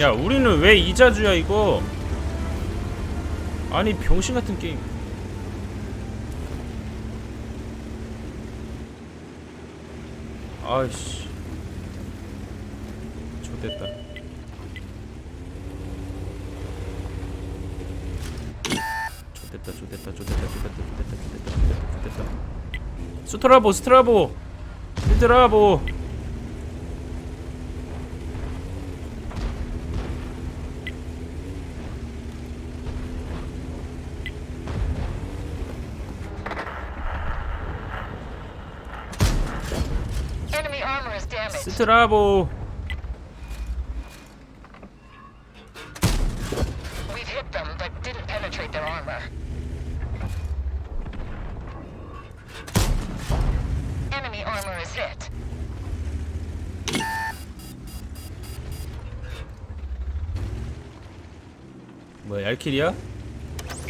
야 우리는 왜 이자주야 이거? 아니 병신 같은 게임. 아이씨. 좋됐다. 좋됐다 좋됐다 좋됐다 좋됐다 좋됐다 좋됐다 좋됐다 스트라보 스트라보. 스트라보 Enemy armor is damaged. 스트라보 We've hit them, but didn't penetrate their armor. Enemy armor is hit. 뭐야 얄킬이야?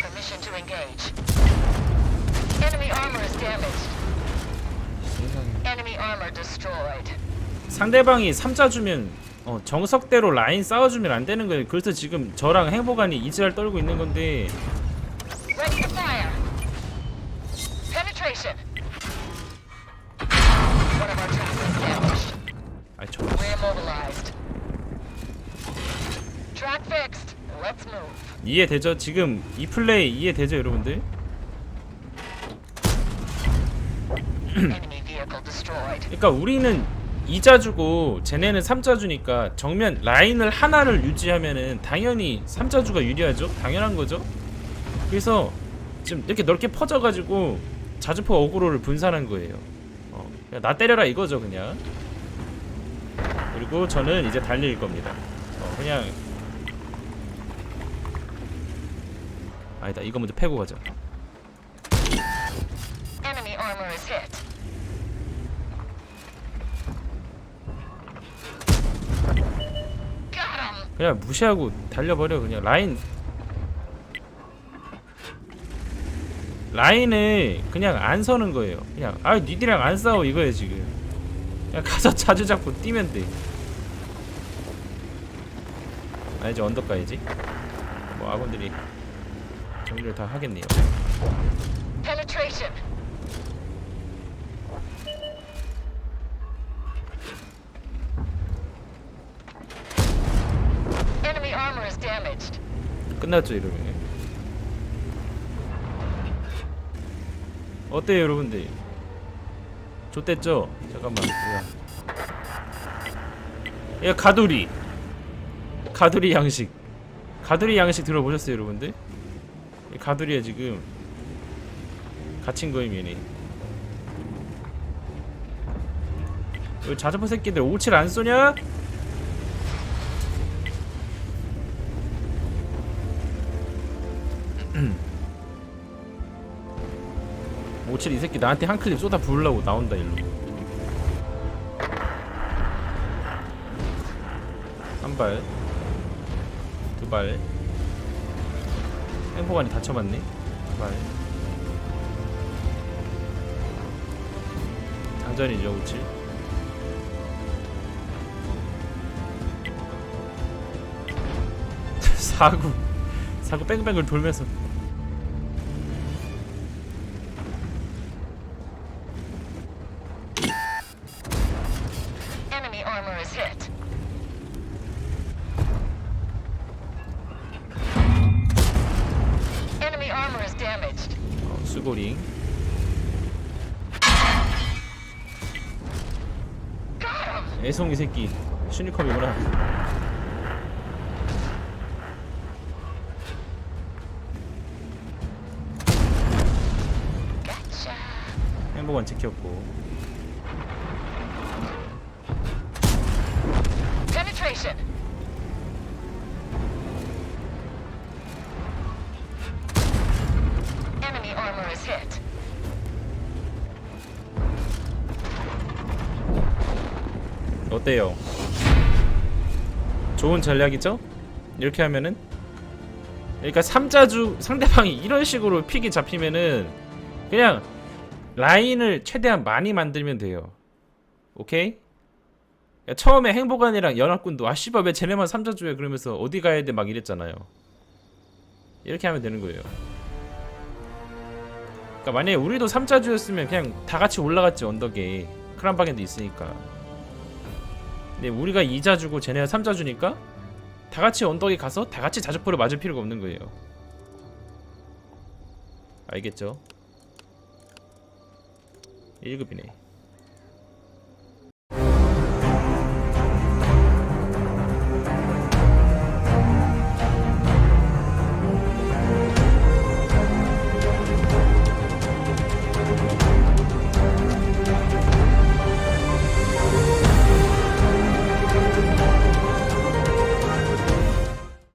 Permission to engage. Enemy armor is damaged. 세상에 Enemy armor destroyed. 상대방이 3자 주면 어, 정석대로 라인 싸워주면 안 되는 거예요. 그래서 지금 저랑 행복한이 이지랄 떨고 있는 건데 Ready to fire. Penetration. One of our tracks is damaged. 아이 저 We're immobilized. Track fixed. Let's move. 이해되죠? 지금 이 플레이 이해되죠, 여러분들? 그러니까 우리는 2자 주고 쟤네는 3자 주니까 정면 라인을 하나를 유지하면은 당연히 3자 주가 유리하죠. 당연한 거죠. 그래서 지금 이렇게 넓게 퍼져가지고 자주포 어그로를 분산한 거예요. 어, 나 때려라 이거죠, 그냥. 그리고 저는 이제 달릴 겁니다. 어, 그냥 아니다, 이거 먼저 패고 가자. Enemy armor is hit. Got him. 그냥 무시하고 달려버려 그냥. 라인. 라인을 그냥 안 서는 거예요. 그냥 아 니들이랑 안 싸워 이거예요 지금. 그냥 가서 자주 잡고 뛰면 돼. 아, 이제 언덕 가야지? 뭐 아군들이 정리를 다 하겠네요 끝났죠 이러면 어때요 여러분들? 좋댔죠? 잠깐만. 뭐야 야 가두리. 가두리 양식. 가두리 양식 들어보셨어요 여러분들? 이 가두리야 지금 갇힌 거임 얘네. 왜 자전거 새끼들 오칠 안 쏘냐? 오칠 이 새끼 나한테 한 클립 쏟아 부으려고 나온다 일로. 한발. 두발. 행복한이 다쳐맞네. 두발. 장전이죠 오칠. 사구. 사구 뺑뺑을 돌면서 armor is hit. Enemy armor is damaged. 어, 수고링 him. 애송 이 새끼 Gotcha. 행복한 지켰고 Penetration. Enemy armor is hit. 어때요? 좋은 전략이죠? 이렇게 하면은 그러니까 3자주 상대방이 이런 식으로 픽이 잡히면은 그냥 라인을 최대한 많이 만들면 돼요 오케이? 야, 처음에 행복한이랑 연합군도 아 씨발 왜 쟤네만 삼자주에 그러면서 어디 가야 돼 막 이랬잖아요. 이렇게 하면 되는 거예요. 그러니까 만약에 우리도 삼자주였으면 그냥 다 같이 올라갔지 언덕에 크란방에도 있으니까. 근데 우리가 이자주고 쟤네가 삼자주니까 다 같이 언덕에 가서 다 같이 자주포를 맞을 필요가 없는 거예요. 알겠죠? 1급이네.